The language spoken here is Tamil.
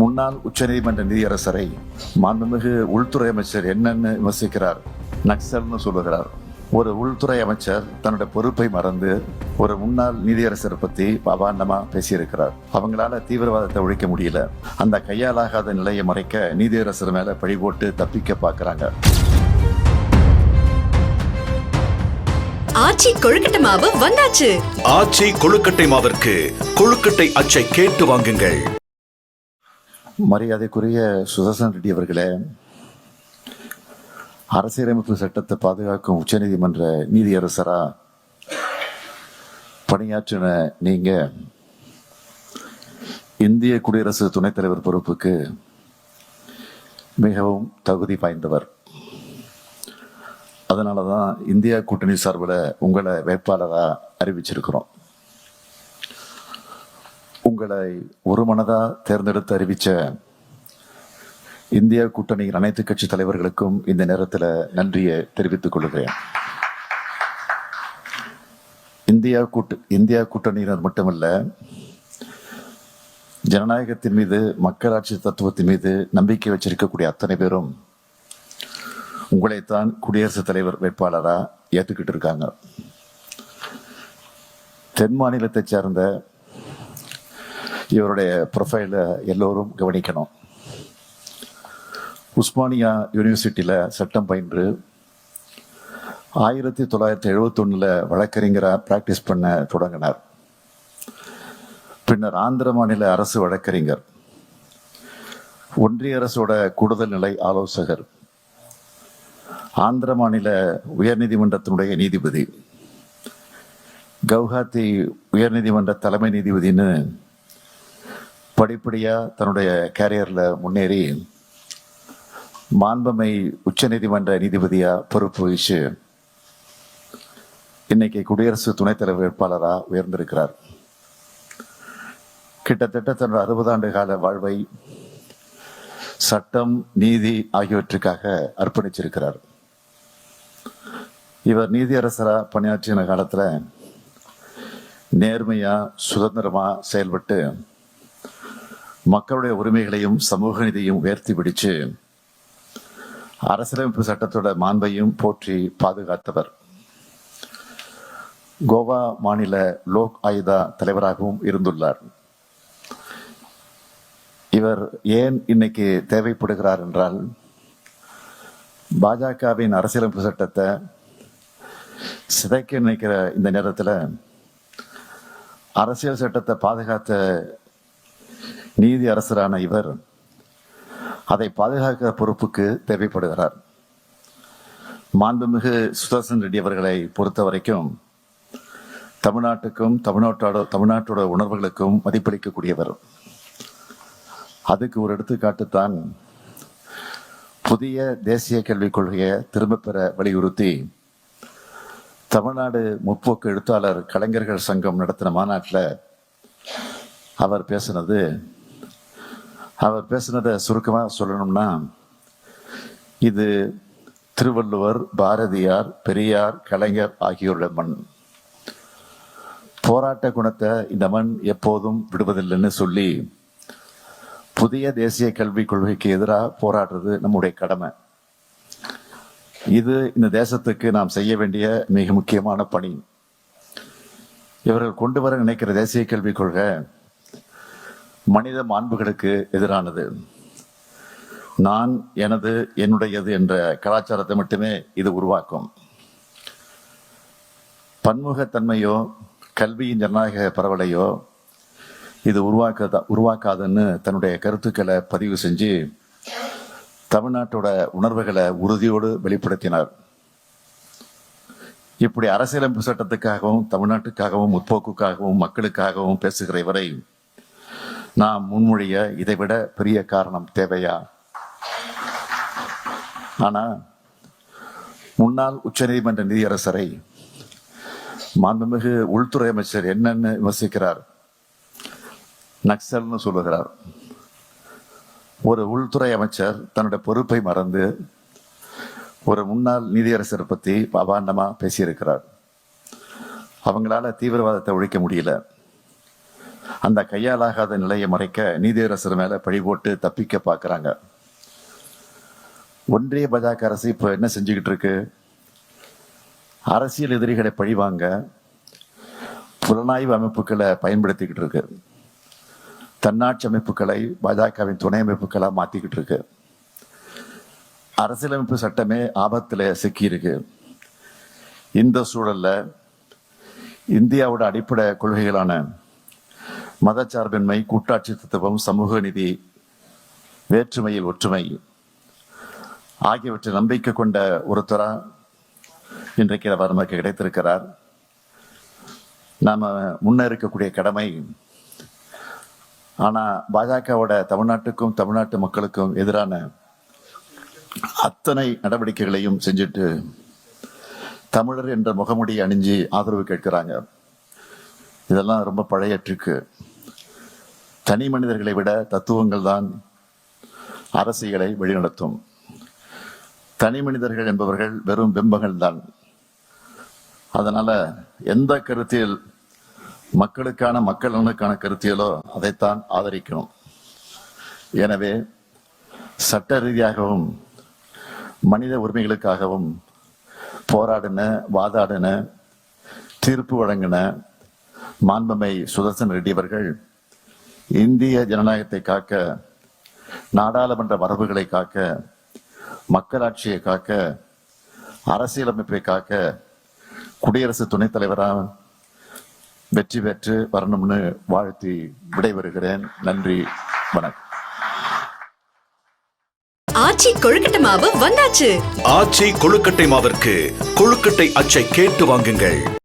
முன்னாள் உச்சநீதிமன்ற நீதியரசரை மாண்புமிகு உள்துறை அமைச்சர் என்னன்னு விமர்சிக்கிறார். நக்சல்னு சொல்லுகிறார். ஒரு உள்துறை அமைச்சர் தன்னுடைய பொறுப்பை மறந்து ஒரு முன்னாள் நீதியரசரை பத்தி அபாண்டமா பேசியிருக்கிறார். அவங்களால தீவிரவாதத்தை ஒழிக்க முடியல. அந்த கையாலாகாத நிலையை மறைக்க நீதியரசர் மேல பழி போட்டு தப்பிக்க பார்க்கறாங்க ஆச்சி கொழுக்கட்டை மாவு வந்தாச்சு. ஆச்சி கொழுக்கட்டை மாவிற்கு கொழுக்கட்டை அச்சை கேட்டு வாங்குங்கள். மரியாதைக்குரிய சுதர்சன் ரெட்டி அவர்களே அரசியலமைப்பு சட்டத்தை பாதுகாக்கும் உச்சநீதிமன்ற நீதியரசரா பணியாற்றின நீங்க இந்திய குடியரசு துணைத் தலைவர் பொறுப்புக்கு மிகவும் தகுதி வாய்ந்தவர். அதனால தான் இந்தியா கூட்டணி சார்பில் உங்களை வேட்பாளராக அறிவிச்சிருக்கிறோம். உங்களை ஒரு மனதா தேர்ந்தெடுத்து அறிவிச்ச இந்திய கூட்டணியின் அனைத்து கட்சி தலைவர்களுக்கும் இந்த நேரத்தில் நன்றியை தெரிவித்துக் கொள்கிறேன். இந்தியா கூட்டு இந்தியா கூட்டணியினர் மட்டுமல்ல ஜனநாயகத்தின் மீது மக்களாட்சி தத்துவத்தின் மீது நம்பிக்கை வச்சிருக்கக்கூடிய அத்தனை பேரும் உங்களைத்தான் குடியரசுத் தலைவர் வேட்பாளராக ஏற்றுக்கிட்டு இருக்காங்க. தென் மாநிலத்தைச் சேர்ந்த இவருடைய ப்ரொஃபைலை எல்லோரும் கவனிக்கணும். உஸ்மானியா யூனிவர்சிட்டியில் சட்டம் பயின்று ஆயிரத்தி தொள்ளாயிரத்தி எழுபத்தொன்னில் வழக்கறிஞராக ப்ராக்டிஸ் பண்ண தொடங்கினார். பின்னர் ஆந்திர மாநில அரசு வழக்கறிஞர். ஒன்றிய அரசோட கூடுதல் நிலை ஆலோசகர். ஆந்திர மாநில உயர்நீதிமன்றத்தினுடைய நீதிபதி. கவுஹாத்தி உயர்நீதிமன்ற தலைமை நீதிபதினு படிப்படியாக தன்னுடைய கேரியரில் முன்னேறி மாண்பமை உச்சநீதிமன்ற நீதிபதியாக பொறுப்பு வகிச்சு இன்னைக்கு குடியரசு துணைத் தலைவர் வேட்பாளராக உயர்ந்திருக்கிறார். கிட்டத்தட்ட தன்னோட அறுபது ஆண்டு கால வாழ்வை சட்டம் நீதி ஆகியவற்றுக்காக அர்ப்பணிச்சிருக்கிறார். இவர் நீதியரசராக பணியாற்றின காலத்தில் நேர்மையாக சுதந்திரமாக செயல்பட்டு மக்களுடைய உரிமைகளையும் சமூக நீதியும் உயர்த்தி பிடிச்சு அரசியலமைப்பு சட்டத்தோட மாண்பையும் போற்றி பாதுகாத்தவர். கோவா மாநில லோக் ஆயுதா தலைவராகவும் இருந்துள்ளார். இவர் ஏன் இன்னைக்கு தேவைப்படுகிறார் என்றால் பாஜகவின் அரசியலமைப்பு சட்டத்தை சிதைக்க நினைக்கிற இந்த நேரத்தில் அரசியல் சட்டத்தை பாதுகாத்த நீதி அரசரான இவர் அதை பாதுகாக்கிற பொறுப்புக்கு தேவைப்படுகிறார். மாண்புமிகு சுதர்சன் ரெட்டி அவர்களை பொறுத்த வரைக்கும் தமிழ்நாட்டுக்கும் தமிழ்நாட்டோட தமிழ்நாட்டோட உணர்வுகளுக்கும் மதிப்பளிக்கக்கூடியவர். அதுக்கு ஒரு எடுத்துக்காட்டுத்தான் புதிய தேசிய கல்விக் கொள்கையை திரும்பப் பெற வலியுறுத்தி தமிழ்நாடு முற்போக்கு எழுத்தாளர் கலைஞர்கள் சங்கம் நடத்தின மாநாட்டில் அவர் பேசினது அவர் பேசினதை சுருக்கமாக சொல்லணும்னா இது திருவள்ளுவர் பாரதியார் பெரியார் கலைஞர் ஆகியோருடைய மண். போராட்ட குணத்தை இந்த மண் எப்போதும் விடுவதில்லைன்னு சொல்லி புதிய தேசிய கல்விக் கொள்கைக்கு எதிராக போராடுறது நம்முடைய கடமை. இது இந்த தேசத்துக்கு நாம் செய்ய வேண்டிய மிக முக்கியமான பணி. இவர்கள் கொண்டு வர நினைக்கிற தேசிய கல்விக் கொள்கை மனித மாண்புகளுக்கு எதிரானது. நான் எனது என்னுடையது என்ற கலாச்சாரத்தை மட்டுமே இது உருவாக்கும். பன்முகத்தன்மையோ கல்வியின் ஜனநாயக பரவலையோ இது உருவாக்கதா உருவாக்காதுன்னு தன்னுடைய கருத்துக்களை பதிவு செஞ்சு தமிழ்நாட்டோட உணர்வுகளை உறுதியோடு வெளிப்படுத்தினார். இப்படி அரசியலமைப்பு சட்டத்துக்காகவும் தமிழ்நாட்டுக்காகவும் முற்போக்குக்காகவும் மக்களுக்காகவும் பேசுகிற இவரை நாம் முன்மொழிய இதைவிட பெரிய காரணம் தேவையா? ஆனால் முன்னாள் உச்சநீதிமன்ற நீதியரசரை மாண்புமிகு உள்துறை அமைச்சர் என்னன்னு விமர்சிக்கிறார். நக்சல்னு சொல்லுகிறார். ஒரு உள்துறை அமைச்சர் தன்னுடைய பொறுப்பை மறந்து ஒரு முன்னாள் நீதியரசரை பற்றி அபாண்டமாக பேசியிருக்கிறார். அவங்களால தீவிரவாதத்தை ஒழிக்க முடியல. அந்த கையாலாகாத நிலையை மறைக்க நீதியரசர் மேல பழி போட்டு தப்பிக்க பார்க்கறாங்க. ஒன்றிய பாஜக அரசு இப்போ என்ன செஞ்சுக்கிட்டு இருக்கு? அரசியல் எதிரிகளை பழிவாங்க புலனாய்வு அமைப்புகளை பயன்படுத்திக்கிட்டு இருக்கு. தன்னாட்சி அமைப்புகளை பாஜகவின் துணை அமைப்புகளா மாத்திக்கிட்டு இருக்கு. அரசியலமைப்பு சட்டமே ஆபத்துல சிக்கியிருக்கு இந்த சூழல்ல இந்தியாவோட அடிப்படை கொள்கைகளான மதச்சார்பின்மை கூட்டாட்சி தத்துவம் சமூக நிதி வேற்றுமையில் ஒற்றுமை ஆகியவற்றை நம்பிக்கை கொண்ட ஒருத்தரா இன்றைக்கு அவர் நமக்கு கிடைத்திருக்கிறார். நாம முன்ன இருக்கக்கூடிய கடமை ஆனா பாஜகவோட தமிழ்நாட்டுக்கும் தமிழ்நாட்டு மக்களுக்கும் எதிரான அத்தனை நடவடிக்கைகளையும் செஞ்சுட்டு தமிழர் என்ற முகமுடி அணிஞ்சு ஆதரவு கேட்கிறாங்க. இதெல்லாம் ரொம்ப பழைய ட்ரிக்கு. தனி மனிதர்களை விட தத்துவங்கள் தான் அரசியலை வழிநடத்தும். தனி மனிதர்கள் என்பவர்கள் வெறும் பிம்பங்கள் தான். அதனால எந்த கருத்தியல் மக்களுக்கான மக்கள் நலனுக்கான கருத்தியலோ அதைத்தான் ஆதரிக்கணும். எனவே சட்ட ரீதியாகவும் மனித உரிமைகளுக்காகவும் போராடின வாதாடின தீர்ப்பு வழங்கின மாண்புமை சுதர்சன் ரெட்டி அவர்கள் இந்திய ஜனநாயகத்தை காக்க நாடாளுமன்ற மரபுகளை காக்க மக்களாட்சியை காக்க அரசியலமைப்பை காக்க குடியரசு துணைத் தலைவராக வெற்றி பெற்று வரணும்னு வாழ்த்தி விடைபெறுகிறேன். நன்றி வணக்கம். ஆச்சி கொழுக்கட்டை மாவு வந்தாச்சு. ஆச்சி கொழுக்கட்டை மாவிற்கு கொழுக்கட்டை அச்சை கேட்டு வாங்குங்கள்.